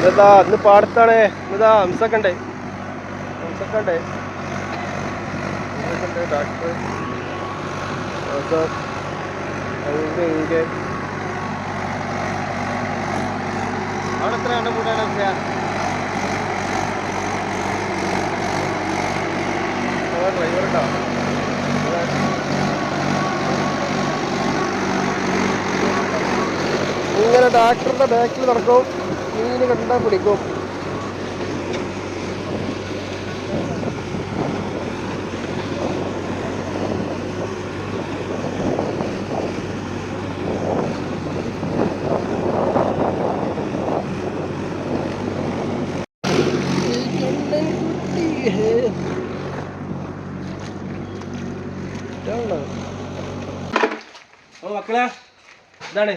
ഇതാ ഇന്ന് പാടത്താണ് ഇതാ ഹംസക്കണ്ടേ. ഹംസക്കണ്ടേ. ഹംസക്കണ്ടേ ഡാക്ടർ അങ്ങ് ഇങ്ങ് അവിടെ എത്ര കണ്ട കൂട്ടാണ് ഡ്രൈവർ ഉണ്ടോ? ഇങ്ങനെ ഡാക്ടറുടെ ബാക്കിൽ നടക്കും. മീന് കണ്ടാൽ പിടിക്കും. ഓ മക്കളെ ഇതാണ്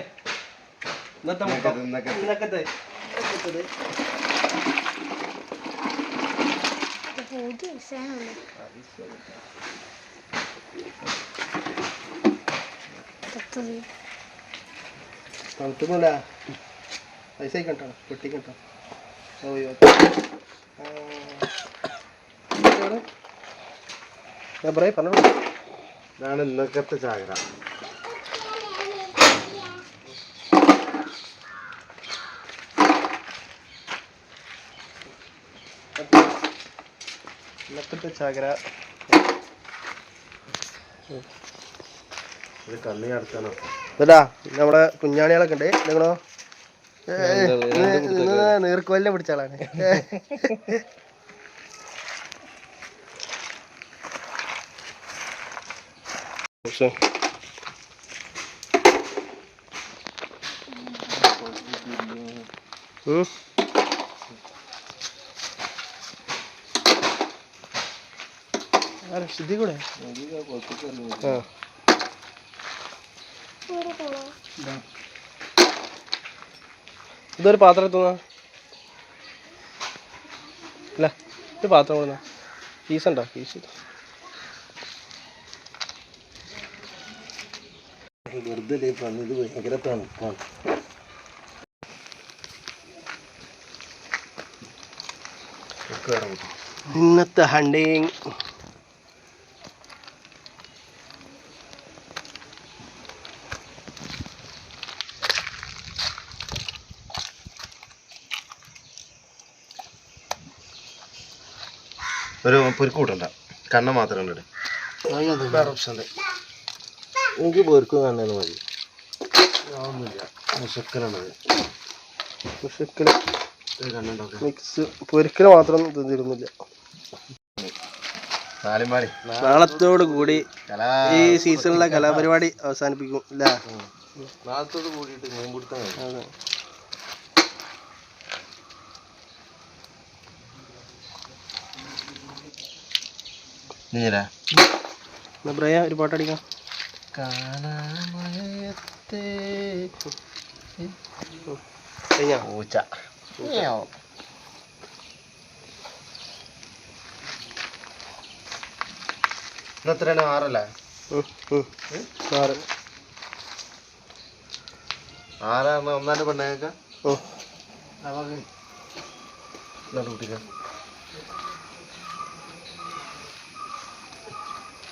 ഇന്നത്തെ മുക്കം. പത്തത് നമുക്കൊന്നുമില്ല പൈസ കണ്ടോ പെട്ടി കണ്ടോ ഓയോ ഞാൻ പറയാം ഇതാണ് ഇന്നത്തെ ചാകര. ഇന്നത്തെ ചാകര. ഇത് നമ്മുടെ കുഞ്ഞാണികളൊക്കെ ഉണ്ട്. നിങ്ങളോ നീർക്കോലിനെ പിടിച്ച ആളാണ്. ഉം. ആരാ സിദ്ധി കൂടെ ആ ഇതൊരു പാത്രം എത്തുന്ന അല്ല ഒരു പാത്രം കൊടുന്ന ഫീസ് ഉണ്ടോ? ഫീസ് വെറുതെ പണിത് ഭയങ്കര തണുപ്പാണ്. ഇന്നത്തെ ഹണ്ടിങ് ഒരു പൊരുക്ക് കൂട്ടണ്ട കണ്ണ മാത്രം ഉണ്ട് വേറെ ഓപ്ഷൻ ഉണ്ട് എനിക്ക് പൊരുക്ക് കണ്ണേന്ന് മതി. ഒന്നുമില്ല മുഷക്കലാണത് മുഷക്കിൽ കണ്ണുണ്ടാക്കാം മിക്സ്. പൊരിക്കൽ മാത്രം തിന്നിരുന്നില്ല. നാളത്തോട് കൂടി കലാ ഈ സീസണിലെ കലാപരിപാടി അവസാനിപ്പിക്കും അല്ലേ നാളത്തോട് കൂടിയിട്ട് മീൻ പിടുത്തം ഒരു കാണാമയത്തെ. പൂച്ച. ഇന്നെത്രയാണ് ആറല്ലേ. ആറ്. ആറാണ്. ഒന്നാന്റെ പെണ്ണേക്ക ഉം. കുട്ടിക്ക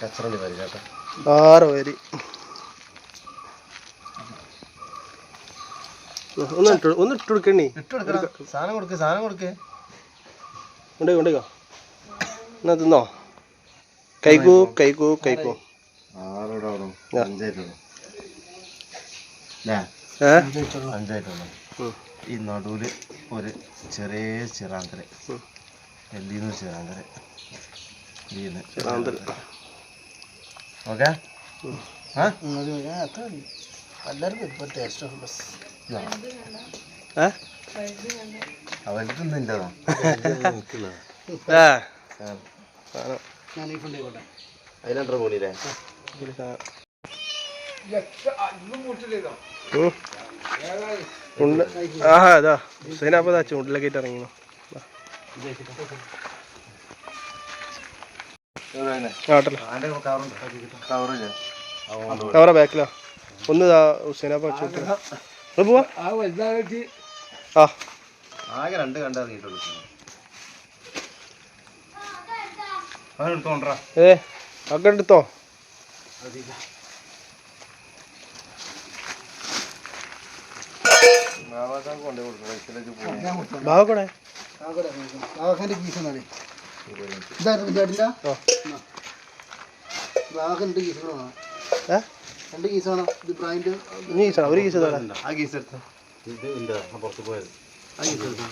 വരി ആറ് പേര് ഉം, ഒന്ന് ഇട്ട് ഒന്ന് ഇട്ട് കൊടുക്കണേ. സാധനം കൊടുക്ക് സാധനം കൊടുക്ക്. കൊണ്ടേ കൊണ്ടേക്കോ എന്നാ തിന്നോ? കൈകൂ കൈകൂ ഉം. ഈ നടുവിൽ ഒരു ചെറിയ ചിറാന്തര. ഉം. ചിറാന്തര? ചിറാന്തര. അവർക്ക് നിന്റെതാ കൂടിയില്ലേ ഉണ്ട്. ആഹാ അതാ ഹുസൈനാപ്പതാ ചൂണ്ടിലൊക്കെ ആയിട്ട് അവരെ ബാക്കിലാ ഒന്ന് ചൂട്ടില പോവാ. ആ ആകെ രണ്ട് അതെടുത്തോണ്ടാ ഏ ഒക്കെ എടുത്തോ? കൊണ്ടേ കൊടുക്കണം ഇതിലേക്ക് കൊണ്ടേ. ബാവക്കൂടെ കൊണ്ടേ. എന്നാണ്. ഇതായിരുന്നു ചേട്ടില്ല രണ്ട് കീസ് വേണം. രണ്ട് ഇത് ബ്രാൻഡ് ഇനി കീസാണ് ഒരു കീസ് ആ ഗീസ് എടുത്തോ. ഇത് ഇല്ല പുറത്ത് പോയത്. ആ കീസ് എടുത്തു.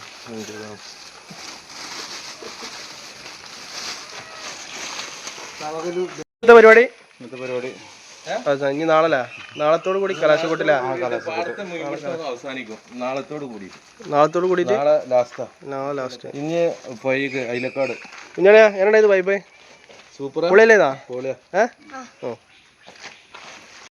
ബാബാഖാന്റെ ഇന്നത്തെ പരിപാടി? ഇന്നത്തെ പരിപാടി. ഇനി നാളെ നാളത്തോട് കൂടി കലാശക്കൊട്ടില്ല അവസാനിക്കും. നാളത്തോട് കൂടി നാളത്തോട് കൂടി നാളെ ലാസ്റ്റാ. നാളെ ലാസ്റ്റ്. ഇനി അയിലക്കാട്. കുഞ്ഞാണിയാ എങ്ങനെ ഇത് വൈബ് സൂപ്പർ പൊളിയല്ലേതാ പോളിയാ. ഏ? ഓ.